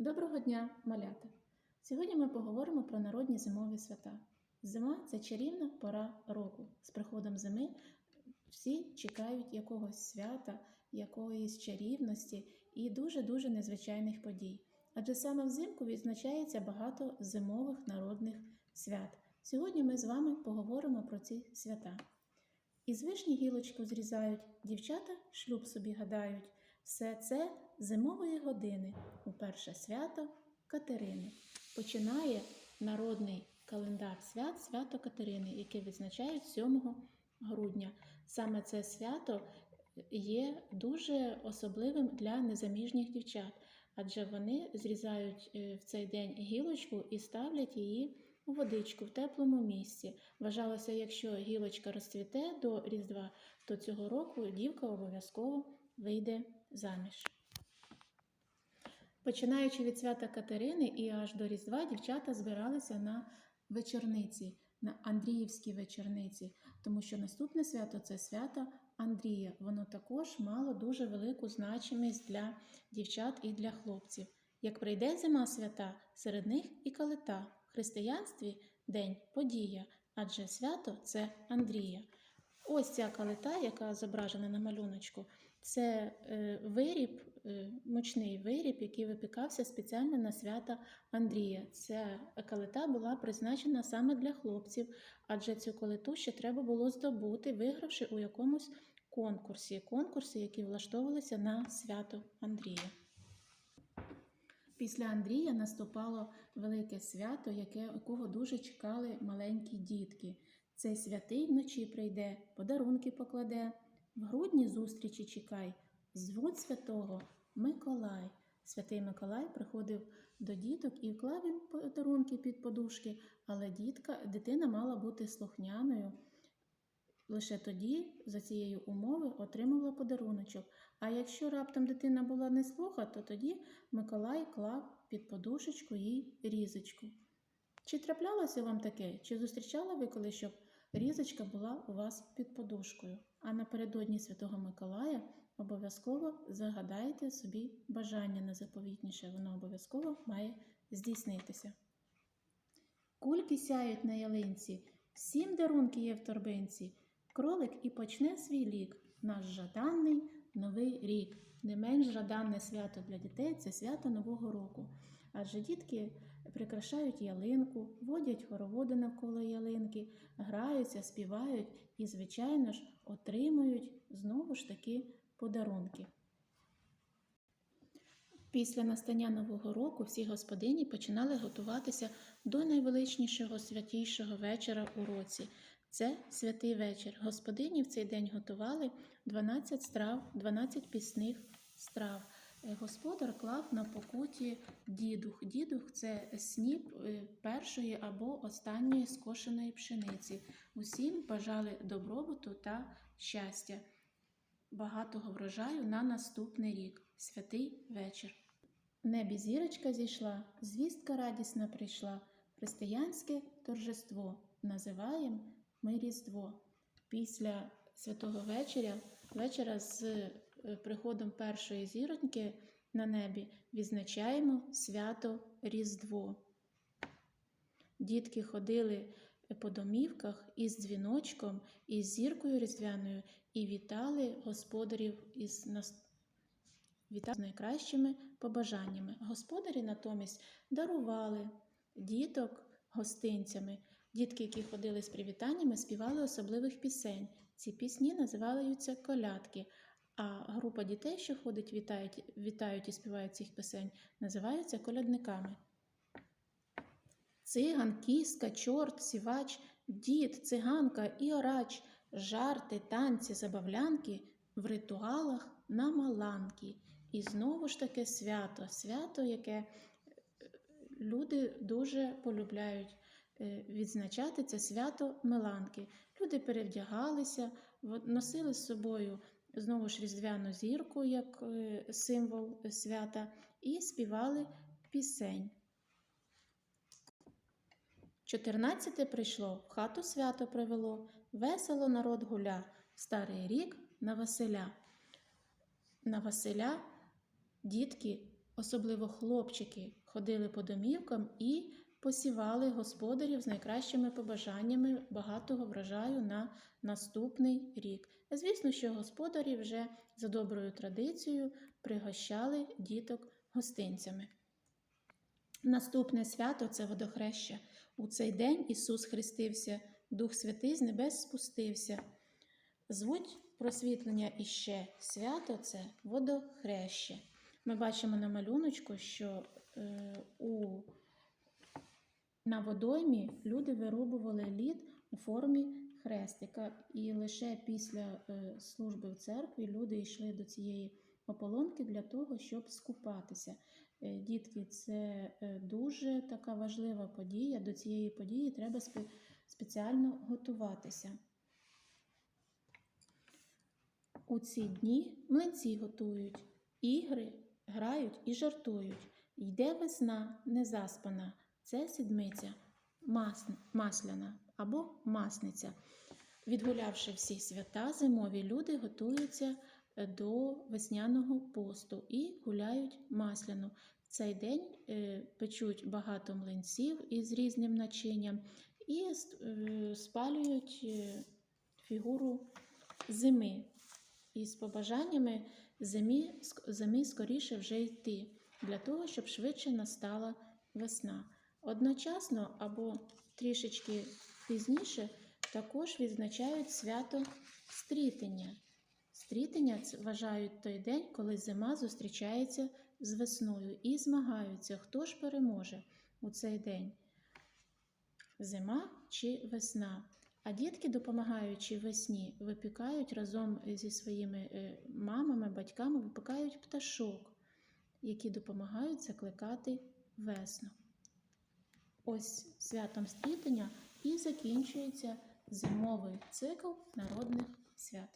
Доброго дня, малята! Сьогодні ми поговоримо про народні зимові свята. Зима це чарівна пора року. З приходом зими всі чекають якогось свята, якоїсь чарівності і дуже-дуже незвичайних подій. Адже саме взимку відзначається багато зимових народних свят. Сьогодні ми з вами поговоримо про ці свята. Із вишні гілочку зрізають, дівчата шлюб собі гадають. Все це зимової години у перше свято Катерини. Починає народний календар свят свято Катерини, яке відзначають 7 грудня. Саме це свято є дуже особливим для незаміжніх дівчат, адже вони зрізають е, в цей день гілочку і ставлять її у водичку в теплому місці. Вважалося, якщо гілочка розцвіте до Різдва, то цього року дівка обов'язково вийде заміж. Починаючи від свята Катерини і аж до Різдва, дівчата збиралися на вечорниці, на Андріївській вечорниці, тому що наступне свято це свято Андрія. Воно також мало дуже велику значимість для дівчат і для хлопців. Як прийде зима свята, серед них і калита. В християнстві день подія, адже свято це Андрія. Ось ця калита, яка зображена на малюночку, це е, виріб, е, мучний виріб, який випікався спеціально на свята Андрія. Ця калита була призначена саме для хлопців, адже цю калиту ще треба було здобути, вигравши у якомусь конкурсі. Конкурси, які влаштовувалися на свято Андрія. Після Андрія наступало велике свято, яке, якого дуже чекали маленькі дітки. Цей святий вночі прийде, подарунки покладе. В грудні зустрічі чекай, звуть святого Миколай. Святий Миколай приходив до діток і вклав їм подарунки під подушки, але дітка, дитина мала бути слухняною. Лише тоді, за цією умови, отримувала подаруночок. А якщо раптом дитина була не слуха, то тоді Миколай клав під подушечку їй різочку. Чи траплялося вам таке? Чи зустрічали ви коли, щоб різочка була у вас під подушкою? А напередодні Святого Миколая обов'язково загадайте собі бажання найзаповітніше, воно обов'язково має здійснитися. Кульки сяють на ялинці, всім дарунки є в торбинці. Кролик і почне свій лік, наш жаданий новий рік. Не менш жаданне свято для дітей це свято Нового року. Адже дітки прикрашають ялинку, водять хороводи навколо ялинки, граються, співають і, звичайно ж, отримують знову ж таки подарунки. Після настання Нового року всі господині починали готуватися до найвеличнішого святішого вечора у році. Це святий вечір. Господині в цей день готували 12 страв, 12 пісних страв. Е, Господар клав на покуті дідух. Дідух це сніп е, першої або останньої скошеної пшениці. Усім бажали добробуту та щастя, багатого врожаю на наступний рік. Святий вечір. Небі зірочка зійшла, звістка радісна прийшла. Християнське торжество називаємо ми Різдво. Після святого вечеря, вечора з приходом першої зіроньки на небі відзначаємо свято Різдво. Дітки ходили по домівках із дзвіночком, із зіркою різдвяною і вітали господарів із нас... вітали з найкращими побажаннями. Господарі натомість дарували діток гостинцями. Дітки, які ходили з привітаннями, співали особливих пісень. Ці пісні називаються колядки. А група дітей, що ходить, вітають, вітають і співають цих пісень, називаються колядниками. Циган, кіска, чорт, сівач, дід, циганка і орач, жарти, танці, забавлянки в ритуалах на маланки. І знову ж таке свято, свято, яке е, люди дуже полюбляють е, відзначати це свято Меланки. Люди перевдягалися, носили з собою знову ж різдвяну зірку як е, символ свята, і співали пісень. Чотирнадцяте прийшло, в хату свято привело, весело народ гуля, старий рік на Василя. На Василя дітки особливо хлопчики, ходили по домівкам і посівали господарів з найкращими побажаннями багатого врожаю на наступний рік. Звісно, що господарі вже за доброю традицією пригощали діток гостинцями. Наступне свято це водохреща. У цей день Ісус хрестився, Дух Святий з небес спустився. Звуть просвітлення іще свято це водохреще. Ми бачимо на малюночку, що е, у, на водоймі люди вирубували лід у формі хрестика, і лише після е, служби в церкві люди йшли до цієї ополонки для того, щоб скупатися. Е, Дітки, це е, дуже така важлива подія. До цієї події треба спе- спеціально готуватися. У ці дні млинці готують, ігри грають і жартують. Йде весна незаспана, це сідмиця, масляна або масниця. Відгулявши всі свята, зимові люди готуються е, до весняного посту і гуляють масляну. В цей день е, печуть багато млинців із різним начинням і е, спалюють фігуру зими із побажаннями зимі, зимі скоріше вже йти, для того, щоб швидше настала весна. Одночасно або трішечки пізніше також відзначають свято стрітення. Стрітення вважають той день, коли зима зустрічається з весною і змагаються, хто ж переможе у цей день зима чи весна. А дітки, допомагаючи весні, випікають разом зі своїми е, мамами, батьками, випікають пташок, які допомагають закликати весну. Ось святом стрітення і закінчується зимовий цикл народних свят.